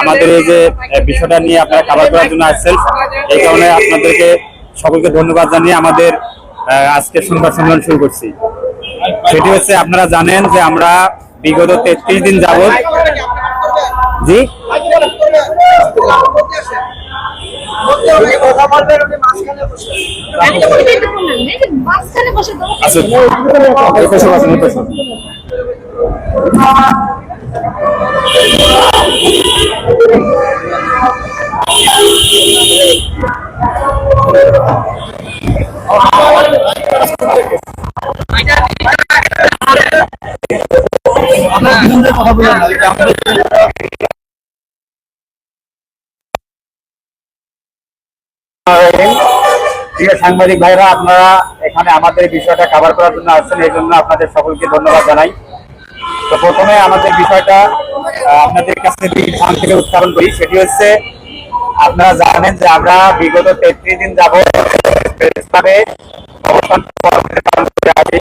আমাদের এই যে বিষয়টা নিয়ে আপনারা খাবার করার জন্য আসছেন এই কারণে আপনাদেরকে সকলকে ধন্যবাদ জানিয়ে আমাদের আজকে সংবাদ সম্মেলন শুরু করছি। সেটি হচ্ছে আপনারা জানেন যে আমরা বিগত তেত্রিশ দিন যাবত জি? দেবো আচ্ছা সাংবাদিক ভাইরা, আপনারা এখানে আমাদের বিষয়টা কভার করার জন্য আসছেন, এই জন্য আপনাদের সকলকে ধন্যবাদ জানাই। তো প্রথমে আমাদের বিষয়টা আপনাদের কাছে বিধান থেকে উত্থাপন করি, সেটি হচ্ছে আপনারা জানেন যে আমরা বিগত তেত্রিশ দিন যাব অবস্থান আছি।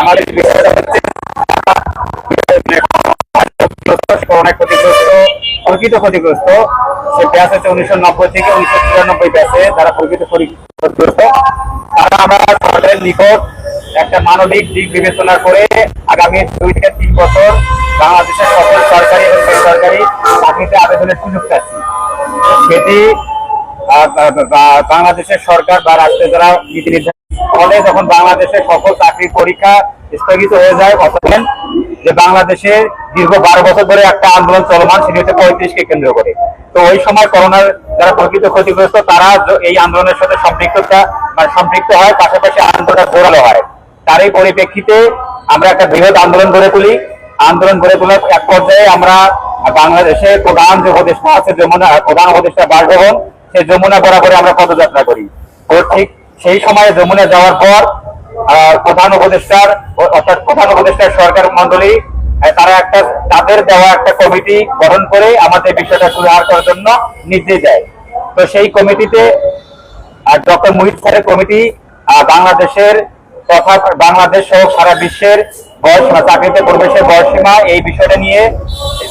আমাদের বিষয়টা হচ্ছে ক্ষতিগ্রস্ত সে হচ্ছে উনিশশো নব্বই থেকে উনিশশো চুরানব্বই ব্যাসে প্রকৃত ক্ষতি- ক্ষতিগ্রস্ত, তারা আমরা সরকারের নিকট একটা মানবিক দিক বিবেচনা করে আগামী দুই থেকে তিন বছর বাংলাদেশের সকল সরকারি এবং বেসরকারি চাকরিতে আবেদনের সুযোগ চাচ্ছি। সেটি বাংলাদেশের সরকার বা রাষ্ট্রের যারা নীতি নির্ধারণ। ফলে যখন বাংলাদেশের সকল চাকরির পরীক্ষা স্থগিত হয়ে যায় অথবা যে বাংলাদেশে দীর্ঘ বারো বছর ধরে একটা আন্দোলন চলমান, সেটি হচ্ছে পঁয়ত্রিশকে কেন্দ্র করে। তো ওই সময় করোনার যারা প্রকৃত ক্ষতিগ্রস্ত, তারা এই আন্দোলনের সাথে সম্পৃক্ততা মানে সম্পৃক্ত হয়, পাশাপাশি আন্দোলনটা জোরালো হয়। তারই পরিপ্রেক্ষিতে আমরা একটা বৃহৎ আন্দোলন গড়ে তুলি। আন্দোলন গড়ে তোলার এক পর্যায়ে আমরা বাংলাদেশের প্রধান যে উপদেষ্টা আছে, যমুনা, প্রধান উপদেষ্টা বাসভবন, সেই যমুনা বরাবরে আমরা পদযাত্রা করি। ঠিক সেই সময়ে যমুনা যাওয়ার পর প্রধান উপদেষ্টার, অর্থাৎ প্রধান উপদেষ্টার সরকার মন্ডলী তারা একটা, তাদের দেওয়া একটা কমিটি গঠন করে আমাদের বিষয়টা সুরাহার করার জন্য নির্দেশ দেয়। তো সেই কমিটিতে ডক্টর মুহিত স্যারের কমিটি বাংলাদেশের তথা বাংলাদেশ সহ সারা বিশ্বের বয়সীমা চাকরিতে প্রবেশের বয়সীমা এই বিষয়টা নিয়ে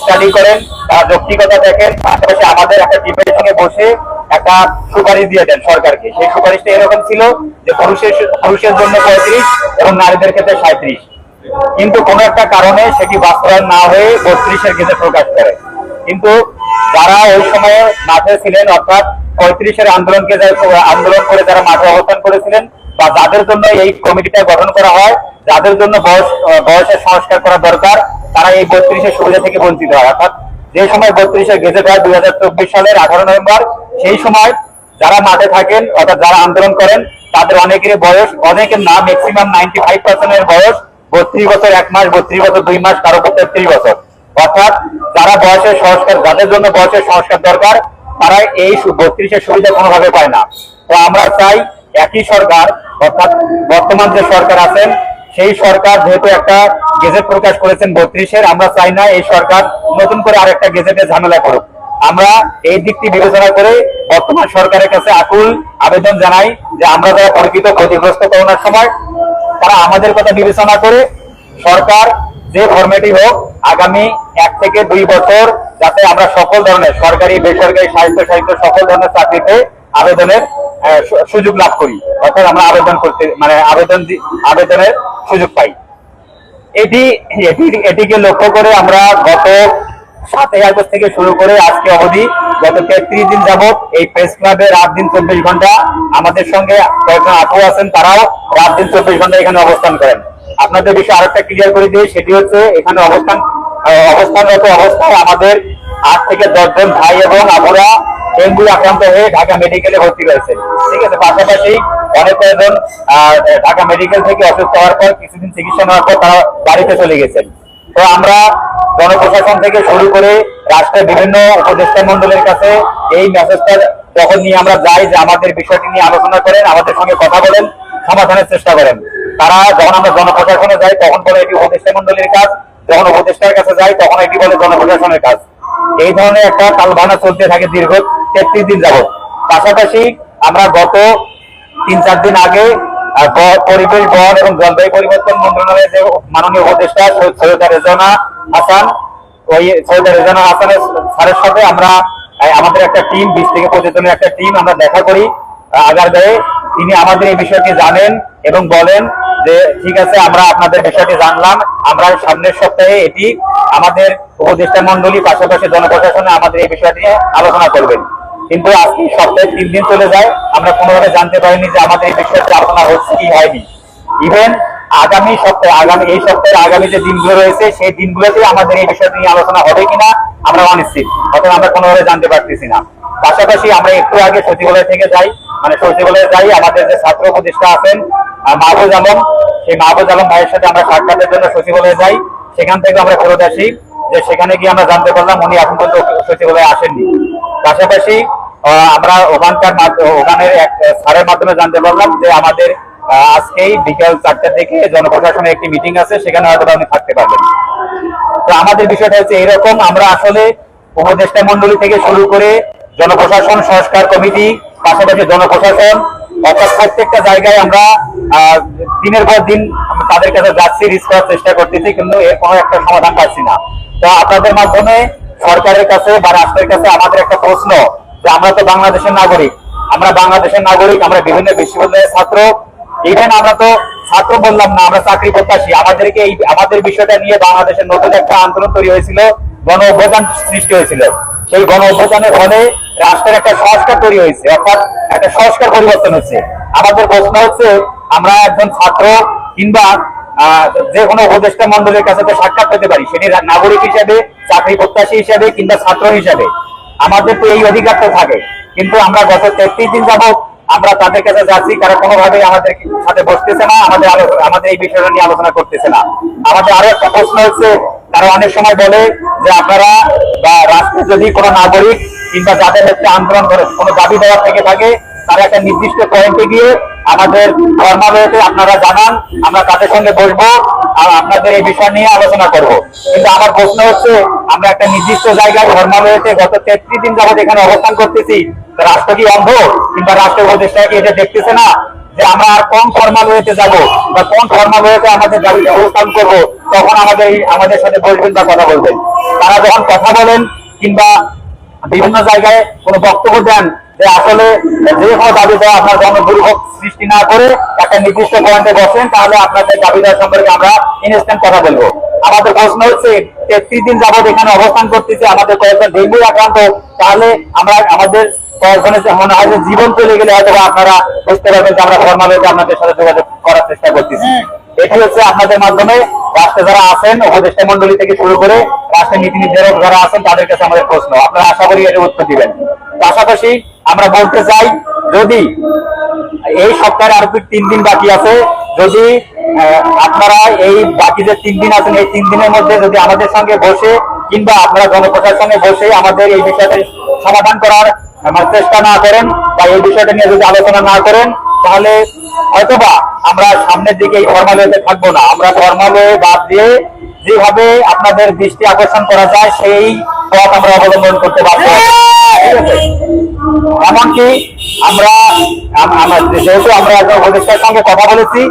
স্টাডি করেন। তারা যৌক্তিকতা দেখেন। পাশাপাশি আমাদের একটা সঙ্গে বসে একটা সুপারিশ দিয়ে দেন সরকারকে। সেই সুপারিশটা এরকম ছিল যে পুরুষের পুরুষের জন্য পঁয়ত্রিশ এবং নারীদের ক্ষেত্রে সাঁত্রিশ কিন্তু কোন একটা কারণে সেটি বাস্তবায়ন না হয়ে বত্রিশের ক্ষেত্রে প্রকাশ করে। কিন্তু যারা ওই সময়ে মাঠে ছিলেন, অর্থাৎ পঁয়ত্রিশের আন্দোলনকে আন্দোলন করে, যারা মাঠে অবস্থান করেছিলেন বা যাদের জন্য এই কমিটিটা গঠন করা হয়, যাদের জন্য বয়স বয়সের সংস্কার করা দরকার, তারা এই বত্রিশের সুবিধা থেকে বঞ্চিত হয়। অর্থাৎ যে সময় বত্রিশের গেজেট হয় দুই হাজার চব্বিশ সালের আঠারো নভেম্বর, সেই সময় যারা মাঠে থাকেন, অর্থাৎ যারা আন্দোলন করেন, তাদের অনেকের বয়স, অনেকের না ম্যাক্সিমাম নাইনটি ফাইভ পার্সেন্টের বয়স, বত্রিশ বছর এক মাস, বত্রিশ বছর দুই মাস, কারও তেত্রিশ বছর। অর্থাৎ যারা বয়সের সংস্কার, যাদের জন্য বয়সের সংস্কার দরকার তারা এই বত্রিশের সুবিধা কোনোভাবে পায় না। তো আমরা চাই একই সরকার অর্থাৎ বর্তমান যে সরকার আছেন সেই সরকার যেহেতু একটা গেজেট প্রকাশ করেছেন বত্রিশের, আমরা চাই না এই সরকার নতুন করে আরেকটা গেজেটে ঝামেলা করুক। আমরা এই দিকটি বিবেচনা করে বর্তমান সরকারের কাছে আকুল আবেদন জানাই যে আমরা যারা পরিচিত ক্ষতিগ্রস্ত করোনার সময়, তারা আমাদের কথা বিবেচনা করে সরকার যে ফরম্যাটই হোক, আগামী এক থেকে দুই বছর যাতে আমরা সকল ধরনের সরকারি, বেসরকারি সাহিত্য সাহিত্য সকল ধরনের চাকরিতে আবেদনের সুযোগ লাভ করি। অর্থাৎ আমরা আবেদন করতে মানে আবেদন আবেদনের সুযোগ পাই। এটি, এটি- এটিকে লক্ষ্য করে আমরা গত সাতই আগস্ট থেকে শুরু করে আজকে অবধি গত তেত্রিশ দিন যাবত এই প্রেস ক্লাবে রাত দিন চব্বিশ ঘণ্টা আমাদের সঙ্গে কয়েকজন আপু আছেন, তারাও রাত দিন চব্বিশ ঘণ্টা এখানে অবস্থান করেন। আপনাদের বিষয়ে আরেকটা ক্লিয়ার করে দিই, সেটি হচ্ছে এখানে অবস্থান অবস্থানরত অবস্থায় আমাদের আট থেকে দশজন ভাই এবং আপুরা ডেঙ্গু আক্রান্ত হয়ে ঢাকা মেডিকেলে ভর্তি রয়েছে। ঠিক আছে, পাশাপাশি অনেক কয়েকজন ঢাকা মেডিকেল থেকে অসুস্থ হওয়ার পর কিছুদিন চিকিৎসা নেওয়ার পর তারা বাড়িতে চলে গেছেন। তো আমরা জনপ্রশাসন থেকে শুরু করে রাষ্ট্রের বিভিন্ন উপদেষ্টা মন্ডলের কাছে এই মেসেজটা যখন নিয়ে আমরা যাই যে আমাদের বিষয়টি নিয়ে আলোচনা করেন, আমাদের সঙ্গে কথা বলেন, সমাধানের চেষ্টা করেন। তারা যখন আমরা জনপ্রশাসনে যাই, তখন বলে এটি উপদেষ্টা মন্ডলীর কাজ, যখন উপদেষ্টার কাছে যাই, তখন এটি বলে জনপ্রশাসনের কাজ। এই ধরনের একটা তালবানা চলতে থাকে দীর্ঘ তেত্রিশ দিন যাবত পাশাপাশি আমরা গত তিন চার দিন আগে পরিবেশ বন এবং জলবায়ু পরিবর্তন মন্ত্রণালয়ের যে মাননীয় উপদেষ্টা সৈয়দা রেজনা হাসান ওই সৈয়দ রেজানা হাসানের স্যারের সাথে আমরা আমাদের একটা টিম বিশ থেকে পঁচিশ জনের একটা টিম আমরা দেখা করি। আহ, আগারগাঁয়ে তিনি আমাদের এই বিষয়টি জানেন এবং বলেন যে ঠিক আছে আমরা আপনাদের বিষয়টি জানলাম। আমরা সামনের সপ্তাহে এটি আমাদের উপদেষ্টা মন্ডলী পাশাপাশি জনপ্রশাসনে আমাদের এই বিষয়টি আলোচনা করবেন। কিন্তু আজকে সপ্তাহে তিন দিন চলে যায়। আমরা কোনোভাবে জানতে পারিনি যে আমাদের এই বিষয়টি আলোচনা হচ্ছে কি হয়নি। ইভেন আগামী সপ্তাহে, আগামী এই সপ্তাহের আগামী যে দিনগুলো রয়েছে, সেই দিনগুলোতে আমাদের এই বিষয়টি নিয়ে আলোচনা হবে কিনা, আমরা অনিশ্চিত। অথবা আমরা কোনোভাবে জানতে পারতেছি না। পাশাপাশি আমরা একটু আগে সচিবালয় থেকে যাই। মানে সচিবালয়ে যাই, আমাদের যে ছাত্র উপদেষ্টা আছেন মাহবুজ আলম, সেই মাহবুজ আলম ভাইয়ের সাথে আমরা সাক্ষাতের জন্য সচিবালয়ে যাই। সেখান থেকে আমরা ফেরত আসি। যে সেখানে গিয়ে আমরা জানতে পারলাম উনি এখন পর্যন্ত সচিবালয়ে আসেননি। পাশাপাশি আমরা ওখানকার ওখানের এক স্যারের মাধ্যমে জানতে পারলাম যে আমাদের আজকেই বিকেল চারটা থেকে জনপ্রশাসনের একটি মিটিং আছে, সেখানে হয়তো উনি থাকতে পারবেন। তো আমাদের বিষয়টা হচ্ছে এরকম, আমরা আসলে উপদেষ্টা মন্ডলী থেকে শুরু করে জনপ্রশাসন, সংস্কার কমিটি, পাশাপাশি জনপ্রশাসন, অর্থাৎ প্রত্যেকটা জায়গায় আমরা দিনের পর দিন তাদের কাছে যাচ্ছি, রিস্ক করার চেষ্টা করতেছি, কিন্তু এর কোনো একটা সমাধান পাচ্ছি না। তো আপনাদের মাধ্যমে সরকারের কাছে বা রাষ্ট্রের কাছে আমাদের একটা প্রশ্ন যে আমরা তো বাংলাদেশের নাগরিক, আমরা বাংলাদেশের নাগরিক, আমরা বিভিন্ন বিশ্ববিদ্যালয়ের ছাত্র। ইভেন আমরা তো ছাত্র বললাম না, আমরা চাকরি প্রত্যাশী। আমাদেরকে এই, আমাদের বিষয়টা নিয়ে বাংলাদেশের নতুন একটা আন্দোলন তৈরি হয়েছিল, গণ অভ্যুত্থান সৃষ্টি হয়েছিল। সেই গণ অভ্যুত্থানের ফলে রাষ্ট্রের একটা সংস্কার তৈরি হয়েছে, অর্থাৎ একটা সংস্কার পরিবর্তন হচ্ছে আমাদের প্রশ্ন হচ্ছে, আমরা একজন ছাত্র কিংবা যে কোনো উপদেষ্টা মন্ডলের কাছে সাক্ষাৎ পেতে পারি। সেটি নাগরিক হিসাবে, চাকরি প্রত্যাশী হিসাবে কিংবা ছাত্র হিসেবে। আমাদের তো এই অধিকার তো থাকে। কিন্তু আমরা গত তেত্রিশ দিন যাবত আমরা তাদের কাছে যাচ্ছি, তারা কোনোভাবে আমাদের সাথে বসতেছে না, আমাদের আমাদের এই বিষয়টা নিয়ে আলোচনা করতেছে না। আমাদের আরও একটা প্রশ্ন হচ্ছে, তারা অনেক সময় বলে যে আপনারা বা রাষ্ট্রে যদি কোনো নাগরিক কিংবা যাদের হচ্ছে আন্দোলন করে কোনো দাবি দেওয়ার থেকে থাকে, তারা একটা নির্দিষ্ট পয়েন্টে গিয়ে আমাদের ধর্মালয়তে আপনারা জানান, আমরা তাদের সঙ্গে বসবো আর আপনাদের এই বিষয় নিয়ে আলোচনা করব। কিন্তু আমার প্রশ্ন হচ্ছে, আমরা একটা নির্দিষ্ট জায়গায় ধর্মালয়তে গত তেত্রিশ দিন যাবত এখানে অবস্থান করতেছি রাষ্ট্র কি অন্ধ? কিংবা রাষ্ট্র উপদেষ্টা কি এটা দেখতেছে না? যে আমরা আর কোন ধর্মালয়তে যাব বা কোন ধর্মালয়তে আমাদের দাবি অবস্থান করব, তখন আমাদের আমাদের সাথে বসবেন বা কথা বলবেন। তারা যখন কথা বলেন কিংবা বিভিন্ন জায়গায় কোনো বক্তব্য দেন আসলে যে কোনো দাবি দেওয়া আপনার জন্য দুর্ভোগ সৃষ্টি না করে একটা নির্দিষ্ট পয়েন্টে বসেন, তাহলে আপনাদের দাবি দেওয়া সম্পর্কে আমরা ইনস্ট্যান্ট কথা বলব। আমাদের প্রশ্ন হচ্ছে তেত্রিশ দিন যাবত এখানে অবস্থান করতেছে আমাদের কয়েকজন ডেঙ্গু আক্রান্ত, তাহলে আমরা আমাদের কয়েকজনের মনে হয় যে জীবন চলে গেলে হয়তো আপনারা বুঝতে পারবেন যে আমরা ফর্মালিটি আপনাদের সাথে যোগাযোগ করার চেষ্টা করতেছি। এটি হচ্ছে আপনাদের মাধ্যমে রাষ্ট্রে যারা আছেন, উপদেষ্টা মন্ডলী থেকে শুরু করে রাষ্ট্রের নীতি নির্ধারক যারা আছেন, তাদের কাছে আমাদের প্রশ্ন। আপনারা আশা করি এর উত্তর দিবেন। পাশাপাশি আমরা বলতে চাই, যদি এই সপ্তাহে আর তিন দিন বাকি আছে, যদি আপনারা এই বাকি যে তিন দিন আছেন, এই তিন দিনের মধ্যে যদি আমাদের সঙ্গে বসে কিংবা আপনারা জনপ্রশাসনে বসে আমাদের এই বিষয়টা সমাধান করার চেষ্টা না করেন বা এই বিষয়টা নিয়ে যদি আলোচনা না করেন তাহলে হয়তোবা আমরা সামনের দিকে এই থাকব না। আমরা ধর্মালয়ে বাদ দিয়ে যেভাবে আপনাদের দৃষ্টি আকর্ষণ করা যায়, সেই পথ আমরা অবলম্বন করতে পারব এমনকি আমরা, আম- আমরা যেহেতু আমরা একজন উপদেষ্টার সঙ্গে কথা বলেছি,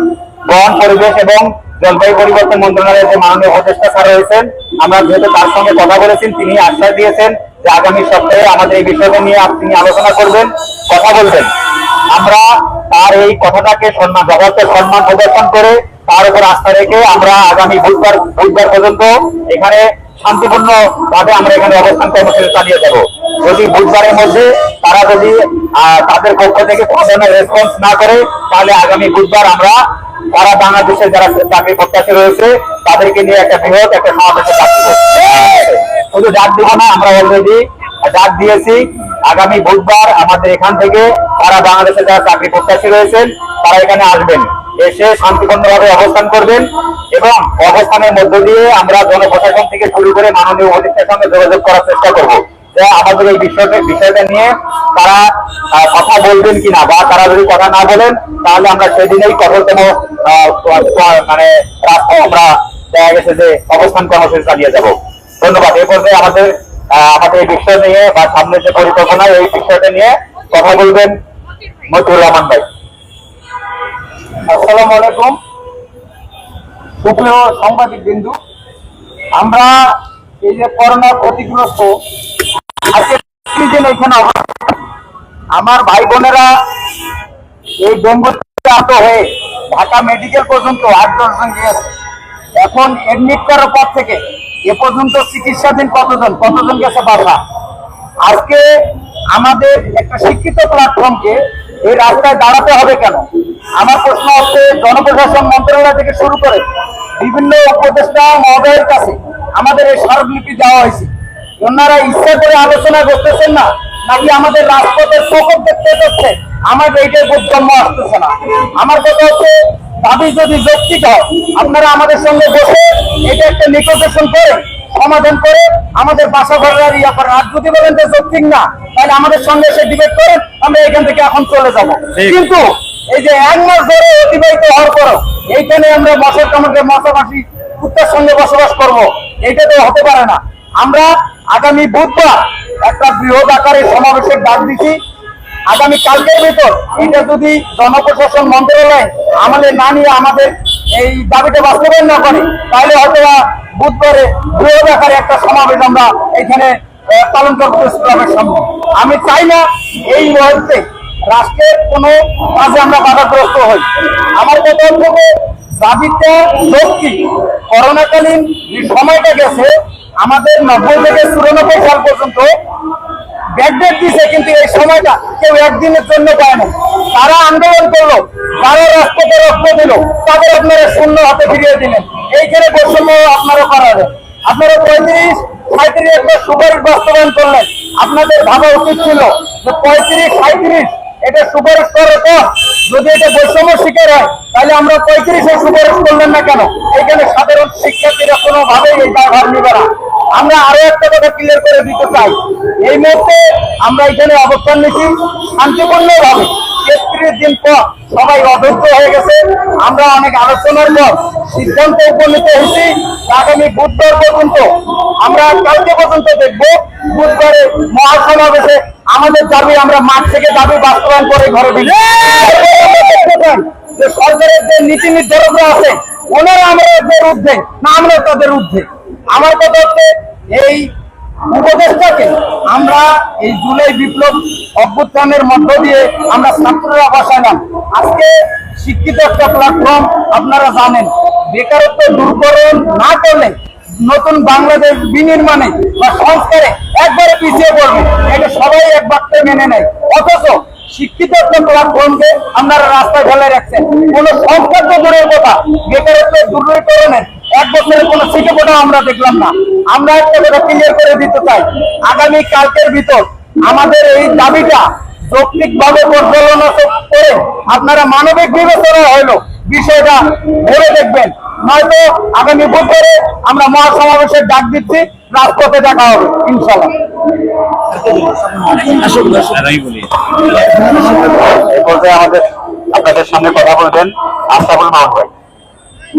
বন, পরিবেশ এবং জলবায়ু পরিবর্তন মন্ত্রণালয়ের যে মাননীয় উপদেষ্টা স্যার রয়েছেন, আমরা যেহেতু তার সঙ্গে কথা বলেছেন, তিনি আশ্বাস দিয়েছেন যে আগামী সপ্তাহে আমাদের এই বিষয়টা নিয়ে তিনি আলোচনা করবেন, কথা বলবেন। আমরা তার এই কথাটাকে সম্মান যথার্থ সম্মান প্রদর্শন করে তার উপর আস্থা রেখে আমরা আগামী বুধবার বুধবার পর্যন্ত এখানে শান্তিপূর্ণ ভাবে আমরা এখানে অবস্থান কর্মসূচি চালিয়ে যাব। যদি বুধবারের মধ্যে তারা যদি তাদের পক্ষ থেকে কোনো রেসপন্স না করে, তাহলে আগামী বুধবার আমরা সারা বাংলাদেশে যারা চাকরি প্রত্যাশী রয়েছে, তাদেরকে নিয়ে একটা বৃহৎ একটা সমাবেশে ডাক শুধু ডাক দিব না, আমরা অলরেডি ডাক দিয়েছি। আগামী বুধবার আমাদের এখান থেকে সারা বাংলাদেশে যারা চাকরি প্রত্যাশী রয়েছেন, তারা এখানে আসবেন। এসে শান্তিপূর্ণভাবে অবস্থান করবেন এবং অবস্থানের মধ্য দিয়ে আমরা জনপ্রশাসন থেকে শুরু করে মাননীয় উপদেষ্টার সঙ্গে যোগাযোগ করার চেষ্টা করব। যে আমাদের এই বিষয়টা বিষয়টা নিয়ে তারা কথা বলবেন কিনা বা তারা যদি কথা না বলেন, তাহলে আমরা সেদিনেই কঠোরতম মানে রাস্তায় আমরা দেখা গেছে যে অবস্থান কর্মসূচি চালিয়ে যাব। ধন্যবাদ। এ পর্যায়ে আমাদের আমাদের এই বিষয় নিয়ে বা সামনে যে পরিকল্পনা, এই বিষয়টা নিয়ে কথা বলবেন মতিউর রহমান ভাই। আসসালামু আলাইকুম। সুপ্রিয় সাংবাদিক বিন্দু, আমরা এই যে করোনা ক্ষতিগ্রস্ত আমার ভাই বোনেরা এই ডেঙ্গু আহত হয়ে ঢাকা মেডিকেল পর্যন্ত আট দশজন গিয়েছে এখন এডমিট করার পর থেকে এ পর্যন্ত চিকিৎসাধীন কতজন? কতজন গেছে বাধা আজকে আমাদের একটা শিক্ষিত প্ল্যাটফর্মকে এই রাস্তায় দাঁড়াতে হবে কেন? আমার প্রশ্ন হচ্ছে, জনপ্রশাসন মন্ত্রণালয় থেকে শুরু করে বিভিন্ন উপদেষ্টা, মহোদয়ের কাছে আমাদের এই স্মারকলিপি দেওয়া হয়েছে। ওনারা ইচ্ছা করে আলোচনা করতেছেন না। নাকি আমাদের রাজপথের প্রকোপ দেখতে হচ্ছে আমার এইটাই বোধগম্য আসতেছে না? আমার কথা হচ্ছে দাবি যদি যৌক্তিক হয় আপনারা আমাদের সঙ্গে বসে এটা একটা নিকোটেশন করে সমাধান করে আমাদের বাসা ঘরের ইয়া করেন। আর যদি বলেন যে যৌক্তিক না তাহলে আমাদের সঙ্গে সে ডিবেট করেন আমরা এখান থেকে এখন চলে যাব। কিন্তু এই যে এক মাস ধরে অতিবাহিত হওয়ার পরও এইখানে আমরা মশার কামড়ে মশাবাসী কুত্তার সঙ্গে বসবাস করব এইটা তো হতে পারে না। আমরা আগামী বুধবার একটা বৃহৎ আকারে সমাবেশের ডাক দিছি। আগামী কালকের ভিতর এটা যদি জনপ্রশাসন মন্ত্রণালয় আমাদের না নিয়ে আমাদের এই দাবিটা বাস্তবায়ন না করে, তাহলে হয়তো বুধবারে বৃহৎ আকারে একটা সমাবেশ আমরা এখানে পালন করব ইসলামের সামনে আমি চাই না এই মুহূর্তে রাষ্ট্রের কোনো কাজে আমরা বাধাগ্রস্ত হই। আমার কথা হচ্ছে দাবিটা লক্ষ্মী করোনাকালীন যে সময়টা গেছে আমাদের নব্বই থেকে চুরানব্বই সাল পর্যন্ত ব্যাকডেট দিছে, কিন্তু এই সময়টা কেউ একদিনের জন্য পায় না তারা আন্দোলন করল, তারা রাষ্ট্রকে রক্ত দিল, তাদের আপনারা শূন্য হাতে ফিরিয়ে দিলেন। এইখানে বৈষম্য আপনারা করাবেন আপনারা পঁয়ত্রিশ সাঁত্রিশ একটা সুপারিশ বাস্তবায়ন করলেন। আপনাদের ভাবা উচিত ছিল যে পঁয়ত্রিশ সাঁত্রিশ এটা সুপারিশ করার পর যদি এটা বৈষম্য শিকার হয়, তাহলে আমরা পঁয়ত্রিশে সুপারিশ করলেন না কেন? এখানে সাধারণ শিক্ষার্থীরা কোনোভাবেই এই দায়ভার নিবে না। আমরা আরও একটা কথা ক্লিয়ার করে দিতে চাই। এই মুহূর্তে আমরা এখানে অবস্থান নিচ্ছি শান্তিপূর্ণ ভাবে তেত্রিশ দিন পর সবাই অধৈর্য হয়ে গেছে। আমরা অনেক আলোচনার পর সিদ্ধান্তে উপনীত হয়েছি, আগামী বুধবার পর্যন্ত আমরা কালকে পর্যন্ত দেখব, বুধবারে মহাসমাবেশে আমাদের দাবি, আমরা মাঠ থেকে দাবি বাস্তবায়ন করে ঘরে দিই যে সরকারের যে নীতি নির্ধারকরা আছে, ওনারা আমাদের ঊর্ধ্বে না আমরা তাদের ঊর্ধ্বে আমার কথা হচ্ছে, এই উপদেশটাকে আমরা এই জুলাই বিপ্লব অভ্যুত্থানের মধ্য দিয়ে আমরা ছাত্ররা বসালাম আজকে শিক্ষিত একটা প্ল্যাটফর্ম আপনারা জানেন, বেকারত্ব দূরকরণ না করলে নতুন বাংলাদেশ বিনির্মাণে বা সংস্কারে একবারে পিছিয়ে পড়বে। এটা সবাই এক বাক্যে মেনে নেয়। অথচ শিক্ষিত একটা প্ল্যাটফর্মকে আপনারা রাস্তায় ফেলে রাখছেন। কোনো সংস্কার তো দূরের কথা, বেকারত্ব দূরীকরণের এক বছরের কোন সিটে কোটাও আমরা দেখলাম না। আমরা একটা কথা ক্লিয়ার করে দিতে চাই। আগামী কালকের ভিতর আমাদের এই দাবিটা যৌক্তিক ভাবে পর্যালোচনা করে আপনারা মানবিক বিবেচনা হইল বিষয়টা ভেবে দেখবেন। নয়তো আগামী বুধবারে আমরা মহাসমাবেশের ডাক দিচ্ছি রাজপথে দেখা হবে ইনশাল্লাহ আমাদের আপনাদের সামনে কথা বলবেন আশরাফুল মাহমুদ ভাই।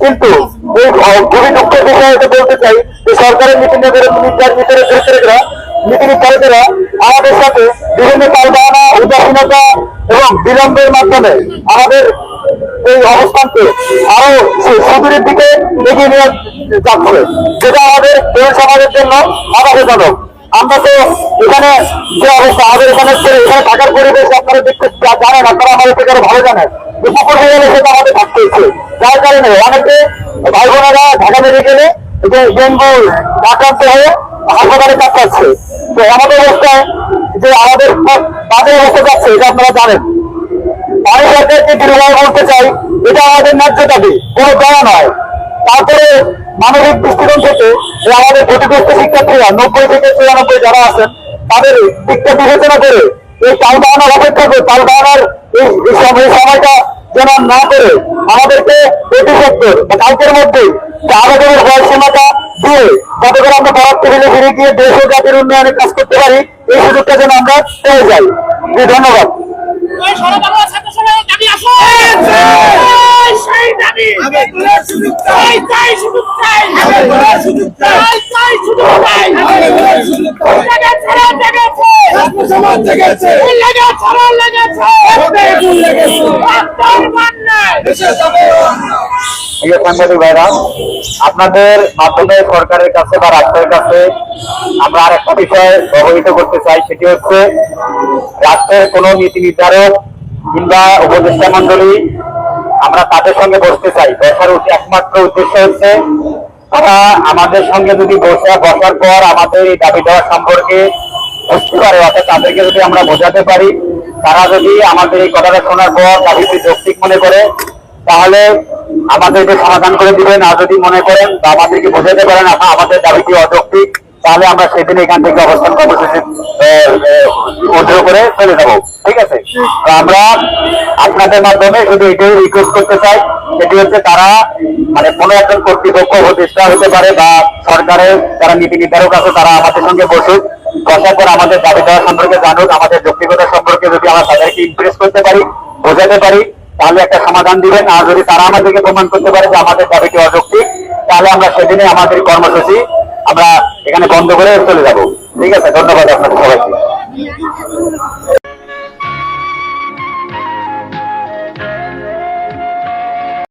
কিন্তু খুবই দুঃখের বলতে চাই যে সরকারের নীতি নির্ধারণীরা নীতি নির্ধারকেরা আমাদের সাথে বিভিন্ন কালবাহানা উদাসীনতা এবং বিলম্বের মাধ্যমে আমাদের এই অবস্থানকে আরও সুদূরের দিকে এগিয়ে নিয়ে যাচ্ছে যেটা আমাদের তরুণ সমাজের জন্য আবাসজনক আমরা তো এখানে যে অবস্থা, আমাদের এখানে এখানে থাকার পরিবেশ আপনারা দেখতে জানেন, আপনারা আমাদের থেকে আরও ভালো জানেন। যে হয়ে গেলে সেটা আমাদের থাকতে হচ্ছে যার কারণে অনেকে ভাই বোনেরা ঢাকা মেডিকেলে যে ডেঙ্গু আক্রান্ত হয়ে হাসপাতালে কাটাচ্ছে তো আমাদের অবস্থায় যে আমাদের তাদের অবস্থা যাচ্ছে, এটা আপনারা জানেন। আমি সরকারকে দৃঢ়ভাবে বলতে চাই, এটা আমাদের ন্যায্য দাবি, কোনো দয়া নয়। তারপরে মানবিক দৃষ্টিকোণ থেকে যে আমাদের ক্ষতিগ্রস্ত শিক্ষার্থীরা, নব্বই থেকে চুরানব্বই যারা আছেন, তাদের দিকটা বিবেচনা করে এই তাল বাহানার অপেক্ষা করে, তাল বাহানার এই সময়টা যেন না করে আমাদেরকে অতি সত্তর বা কালকের মধ্যে আবেদনের বয়সীমাটা দিয়ে যাতে করে আমরা বরাক টেবিলে ফিরে গিয়ে দেশ ও জাতির উন্নয়নে কাজ করতে পারি এই সুযোগটা যেন আমরা পেয়ে যাই। জি, ধন্যবাদ প্রিয় সাংবাদিক ভাইরা আপনাদের মাধ্যমে সরকারের কাছে বা রাষ্ট্রের কাছে আমরা আর একটা বিষয় অবহিত করতে চাই সেটি হচ্ছে রাষ্ট্রের কোনো নীতি নির্ধারক কিংবা উপদেষ্টা মন্ডলী আমরা তাদের সঙ্গে বসতে চাই। বসার একমাত্র উদ্দেশ্য হচ্ছে তারা আমাদের সঙ্গে যদি বসে বসার পর আমাদের এই দাবি দেওয়া সম্পর্কে বুঝতে পারে অর্থাৎ তাদেরকে যদি আমরা বোঝাতে পারি, তারা যদি আমাদের এই কথাটা শোনার পর দাবিটি যৌক্তিক মনে করে, তাহলে আমাদেরকে সমাধান করে দিবেন। আর যদি মনে করেন বা আমাদেরকে বোঝাতে পারেন আপনার আমাদের দাবিটি অযৌক্তিক, তাহলে আমরা সেদিন এখান থেকে অবস্থান কর্মসূচি উদ্যোগ করে চলে যাব। ঠিক আছে? তো আমরা আপনাদের মাধ্যমে শুধু এটাই রিকোয়েস্ট করতে চাই, সেটি হচ্ছে তারা মানে কোনো একজন কর্তৃপক্ষ, প্রতিষ্ঠা হতে পারে বা সরকারের যারা নীতি নির্ধারক আছে, তারা আমাদের সঙ্গে বসুক। পর আমাদের দাবি দেওয়া সম্পর্কে জানুক, আমাদের যৌক্তিকতা সম্পর্কে যদি আমরা তাদেরকে ইমপ্রেস করতে পারি, বোঝাতে পারি, তাহলে একটা সমাধান দিবেন। আর যদি তারা আমাদেরকে প্রমাণ করতে পারে যে আমাদের দাবিটি অযৌক্তিক, তাহলে আমরা সেদিনে আমাদের কর্মসূচি আমরা এখানে বন্ধ করে চলে যাব। ঠিক আছে, ধন্যবাদ আপনাদের সবাইকে।